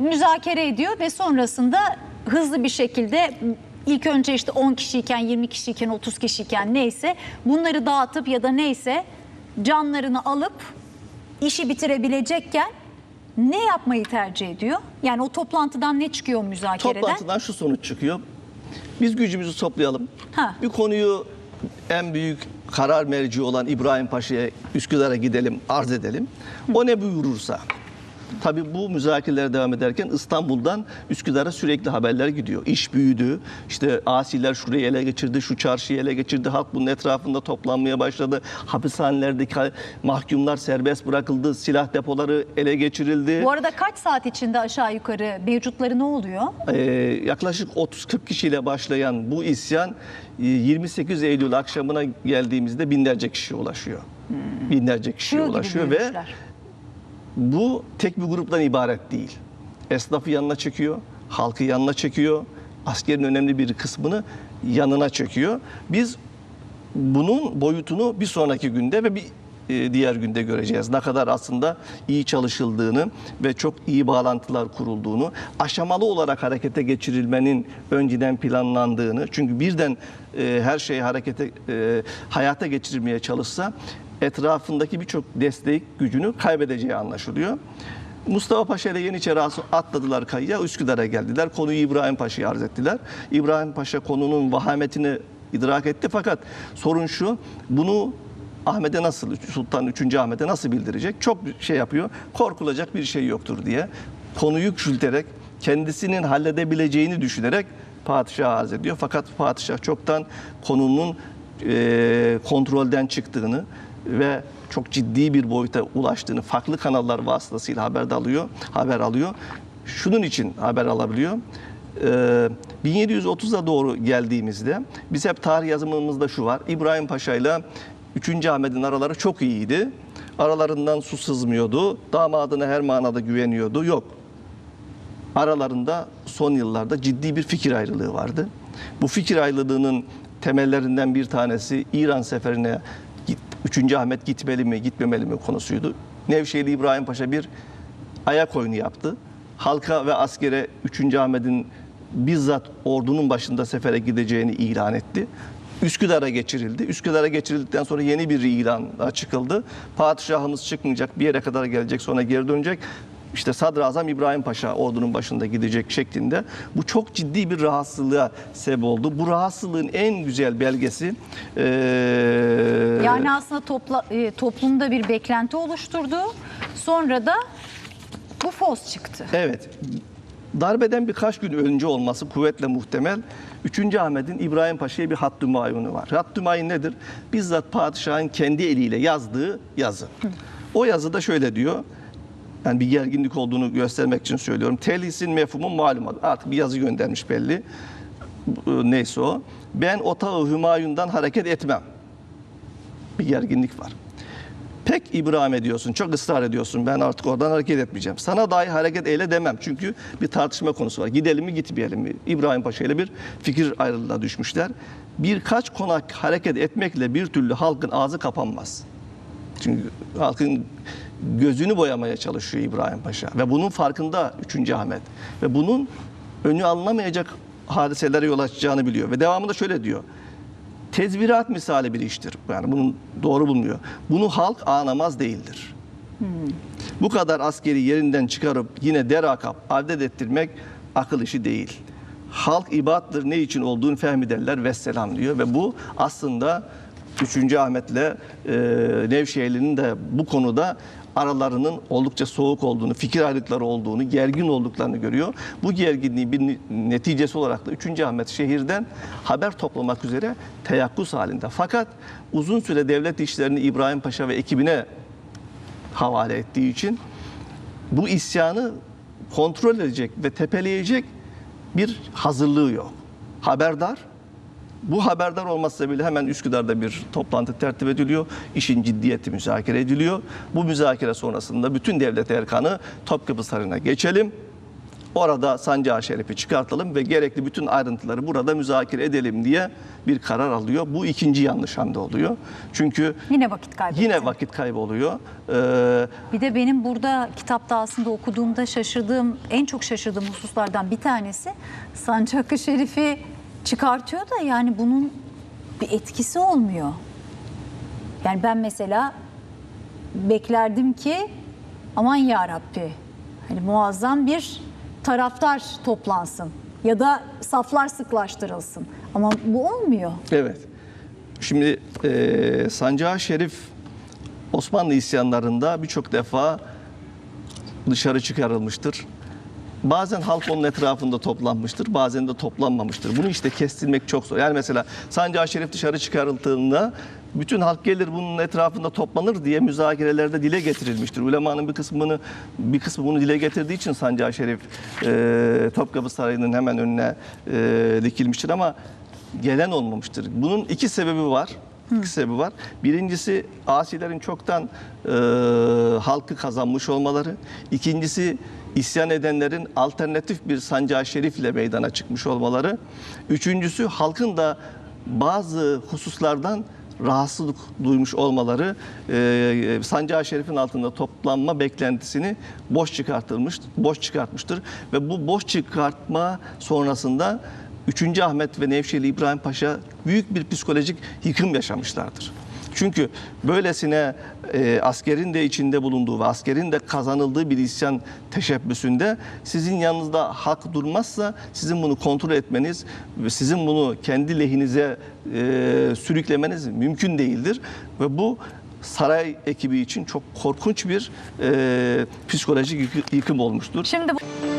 müzakere ediyor ve sonrasında hızlı bir şekilde ilk önce işte 10 kişiyken, 20 kişiyken, 30 kişiyken neyse bunları dağıtıp ya da neyse canlarını alıp işi bitirebilecekken ne yapmayı tercih ediyor? Yani o toplantıdan ne çıkıyor müzakereden? Toplantıdan şu sonuç çıkıyor. Biz gücümüzü toplayalım. Ha. Bir konuyu en büyük karar merci olan İbrahim Paşa'ya Üsküdar'a gidelim, arz edelim. O ne buyurursa. Tabii bu müzakereler devam ederken İstanbul'dan Üsküdar'a sürekli haberler gidiyor. İş büyüdü. İşte asiler şurayı ele geçirdi, şu çarşıyı ele geçirdi. Halk bunun etrafında toplanmaya başladı. Hapishanelerdeki mahkumlar serbest bırakıldı. Silah depoları ele geçirildi. Bu arada kaç saat içinde aşağı yukarı mevcutları ne oluyor? Ee, yaklaşık 30-40 kişiyle başlayan bu isyan e, 28 Eylül akşamına geldiğimizde binlerce kişiye ulaşıyor. Binlerce kişiye gibi ulaşıyor ve. Bu tek bir gruptan ibaret değil. Esnafı yanına çekiyor, halkı yanına çekiyor, askerin önemli bir kısmını yanına çekiyor. Biz bunun boyutunu bir sonraki günde ve bir e, diğer günde göreceğiz. Ne kadar aslında iyi çalışıldığını ve çok iyi bağlantılar kurulduğunu, aşamalı olarak harekete geçirilmenin önceden planlandığını. Çünkü birden e, her şeyi harekete e, hayata geçirmeye çalışsa etrafındaki birçok destek gücünü kaybedeceği anlaşılıyor. Mustafa Paşa ile Yeniçeri atladılar kayıya, Üsküdar'a geldiler. Konuyu İbrahim Paşa'ya arz ettiler. İbrahim Paşa konunun vahametini idrak etti fakat sorun şu, bunu Ahmet'e nasıl, Sultan 3. Ahmet'e nasıl bildirecek? Çok şey yapıyor, korkulacak bir şey yoktur diye konuyu küçülterek, kendisinin halledebileceğini düşünerek padişaha arz ediyor. Fakat padişah çoktan konunun e, kontrolden çıktığını ve çok ciddi bir boyuta ulaştığını farklı kanallar vasıtasıyla haber alıyor, haber alıyor. Şunun için haber alabiliyor. Ee, 1730'a doğru geldiğimizde biz hep tarih yazımımızda şu var. İbrahim Paşa ile 3. Ahmet'in araları çok iyiydi. Aralarından su sızmıyordu. Damadına her manada güveniyordu. Yok aralarında son yıllarda ciddi bir fikir ayrılığı vardı. Bu fikir ayrılığının temellerinden bir tanesi İran seferine 3. Ahmet gitmeli mi gitmemeli mi konusuydu. Nevşehirli İbrahim Paşa bir ayak oyunu yaptı. Halka ve askere 3. Ahmet'in bizzat ordunun başında sefere gideceğini ilan etti. Üsküdar'a geçirildi. Üsküdar'a geçirildikten sonra yeni bir ilan çıkıldı. Padişahımız çıkmayacak, bir yere kadar gelecek, sonra geri dönecek. İşte Sadrazam İbrahim Paşa ordunun başında gidecek şeklinde. Bu çok ciddi bir rahatsızlığa sebep oldu. Bu rahatsızlığın en güzel belgesi eee, Yani aslında topla, e, toplumda bir beklenti oluşturdu. Sonra da bu fos çıktı. Evet. Darbeden birkaç gün önce olması kuvvetle muhtemel. 3. Ahmet'in İbrahim Paşa'ya bir hattı mayunu var. Hattı mayun nedir? Bizzat padişahın kendi eliyle yazdığı yazı. O yazıda şöyle diyor. Yani bir gerginlik olduğunu göstermek için söylüyorum. Telhisin mefhumu malumat. Artık bir yazı göndermiş belli. Bu- Neyse o. Ben otağı Hümayun'dan hareket etmem. Bir gerginlik var. Pek İbrahim ediyorsun, çok ısrar ediyorsun. Ben artık oradan hareket etmeyeceğim. Sana dahi hareket eyle demem. Çünkü bir tartışma konusu var. Gidelim mi gitmeyelim mi? İbrahim Paşa ile bir fikir ayrılığına düşmüşler. Birkaç konak hareket etmekle bir türlü halkın ağzı kapanmaz. Çünkü halkın gözünü boyamaya çalışıyor İbrahim Paşa. Ve bunun farkında 3. Ahmet. Ve bunun önü alınamayacak hadiselere yol açacağını biliyor. Ve devamında şöyle diyor. Tezvirat misali bir iştir. Yani bunun doğru bulmuyor. Bunu halk anlamaz değildir. Bu kadar askeri yerinden çıkarıp yine derakap adet ettirmek akıl işi değil. Halk ibattır ne için olduğunu fehmederler vesselam diyor ve bu aslında 3. Ahmet'le e, Nevşehirli'nin de bu konuda aralarının oldukça soğuk olduğunu, fikir ayrılıkları olduğunu, gergin olduklarını görüyor. Bu gerginliğin bir neticesi olarak da 3. Ahmet şehirden haber toplamak üzere teyakkuz halinde. Fakat uzun süre devlet işlerini İbrahim Paşa ve ekibine havale ettiği için bu isyanı kontrol edecek ve tepeleyecek bir hazırlığı yok. Haberdar. Bu haberdar olması sebebiyle hemen Üsküdar'da bir toplantı tertip ediliyor. İşin ciddiyeti müzakere ediliyor. Bu müzakere sonrasında bütün devlet erkanı Topkapı Sarayı'na geçelim. orada Sancağı Şerif'i çıkartalım ve gerekli bütün ayrıntıları burada müzakere edelim diye bir karar alıyor. Bu ikinci yanlış hamle oluyor. Çünkü Yine vakit kaybettim. yine vakit kaybı oluyor. Ee, Bir de benim burada kitapta aslında okuduğumda şaşırdığım, en çok şaşırdığım hususlardan bir tanesi Sancak-ı Şerif'i çıkartıyor da yani bunun bir etkisi olmuyor. Yani ben mesela beklerdim ki aman ya Rabbi hani muazzam bir taraftar toplansın ya da saflar sıklaştırılsın. Ama bu olmuyor. Evet. Şimdi e, Sancağı Şerif Osmanlı isyanlarında birçok defa dışarı çıkarılmıştır. Bazen halk onun etrafında toplanmıştır, bazen de toplanmamıştır. Bunu işte kestirmek çok zor. Yani mesela Sancağı Şerif dışarı çıkarıldığında bütün halk gelir bunun etrafında toplanır diye müzakerelerde dile getirilmiştir. Ulemanın bir kısmını bir kısmı bunu dile getirdiği için Sancağı Şerif e, Topkapı Sarayı'nın hemen önüne e, dikilmiştir ama gelen olmamıştır. Bunun iki sebebi var. İki sebebi var. Birincisi asilerin çoktan e, halkı kazanmış olmaları. İkincisi isyan edenlerin alternatif bir sancağı şerifle meydana çıkmış olmaları. Üçüncüsü halkın da bazı hususlardan rahatsızlık duymuş olmaları e, sancağı şerifin altında toplanma beklentisini boş çıkartılmış, boş çıkartmıştır ve bu boş çıkartma sonrasında 3. Ahmet ve Nevşehirli İbrahim Paşa büyük bir psikolojik yıkım yaşamışlardır. Çünkü böylesine e, askerin de içinde bulunduğu ve askerin de kazanıldığı bir isyan teşebbüsünde sizin yanınızda halk durmazsa sizin bunu kontrol etmeniz ve sizin bunu kendi lehinize e, sürüklemeniz mümkün değildir. Ve bu saray ekibi için çok korkunç bir e, psikolojik yıkı- yıkım olmuştur. Şimdi bu-